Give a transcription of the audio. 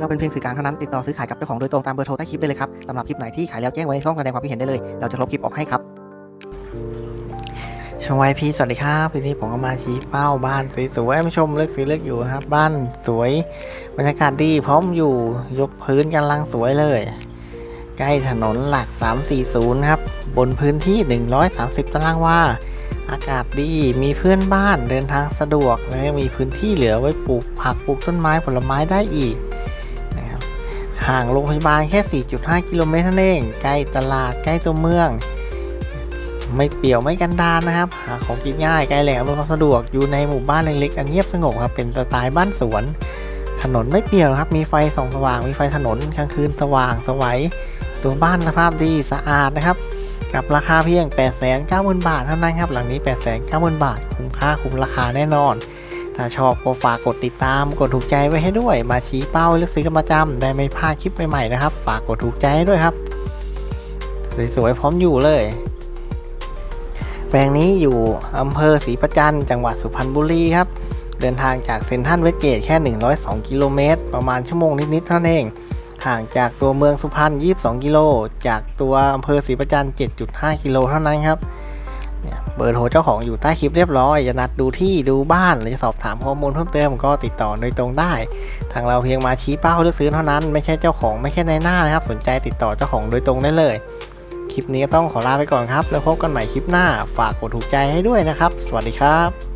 เราเป็นเพียงสื่อกลางเท่านั้นติดต่อซื้อขายกับเจ้าของโดยตรงตามเบอร์โทรใต้คลิปได้เลยครับสำหรับคลิปไหนที่ขายแล้วแจ้งไว้ในช่องแสดงความคิดเห็นได้เลย เราจะลบคลิปออกให้ครับชมไวพีสวัสดีครับทีนี้ผมก็มาชี้เป้าบ้านสวยๆมาชมเลือกซื้อเลือกอยู่นะครับ บ้านสวยบรรยากาศดีพร้อมอยู่ยกพื้นกำลังสวยเลย ใกล้ถนนหลัก 340 ครับ บนพื้นที่ 130 ตารางวาอากาศดีมีเพื่อนบ้านเดินทางสะดวกและมีพื้นที่เหลือไว้ปลูกผักปลูกต้นไม้ผลไม้ได้อีก ห่างโรงพยาบาลแค่ 4.5 กิโลเมตรเท่านั้นเอง ใกล้ตลาดใกล้ตัวเมือง ไม่เปี่ยวไม่กันดารนะครับ หาของกินง่ายใกล้แหล่งอำนวยความสะดวกอยู่ในหมู่บ้านเล็กๆอันเงียบสงบครับเป็นสไตล์บ้านสวน ถนนไม่เปี่ยวครับมีไฟส่องสว่าง มีไฟถนนกลางคืนสว่างสวัยตัวบ้านสภาพดีสะอาดนะครับ กับราคาเพียง 890,000 บาทเท่านั้นครับหลังนี้ 890,000 บาท คุ้มค่าคุ้มราคาแน่นอน ถ้าชอบก็ฝากกดติดตาม กดถูกใจไว้ให้ด้วย มาชี้เป้าเลือกซื้อกันประจำได้ไม่พลาดคลิปใหม่ๆนะครับ ฝากกดถูกใจให้ด้วยครับ สวยๆพร้อมอยู่เลย แปลงนี้อยู่อำเภอศรีประจันต์จังหวัดสุพรรณบุรีครับ เดินทางจากเซ็นทรัลเวสเกตแค่ 102 กิโลเมตร ประมาณชั่วโมงนิดๆเท่านั้นเอง ห่างจากตัวเมืองสุพรรณ 22 กิโล จากตัวอำเภอศรีประจัน7.5 กิโลเท่านั้นครับ เบอร์โทรเจ้าของอยู่ใต้คลิปเรียบร้อยจะนัดดูที่ดูบ้านหรือสอบถามข้อมูลเพิ่มเติมก็ติดต่อโดยตรงได้ ทางเราเพียงมาชี้เป้าเลือกซื้อเท่านั้นไม่ใช่เจ้าของไม่ใช่ในหน้านะครับ สนใจติดต่อเจ้าของโดยตรงได้เลย คลิปนี้ต้องขอลาไปก่อนครับ แล้วพบกันใหม่คลิปหน้า ฝากกดถูกใจให้ด้วยนะครับ สวัสดีครับ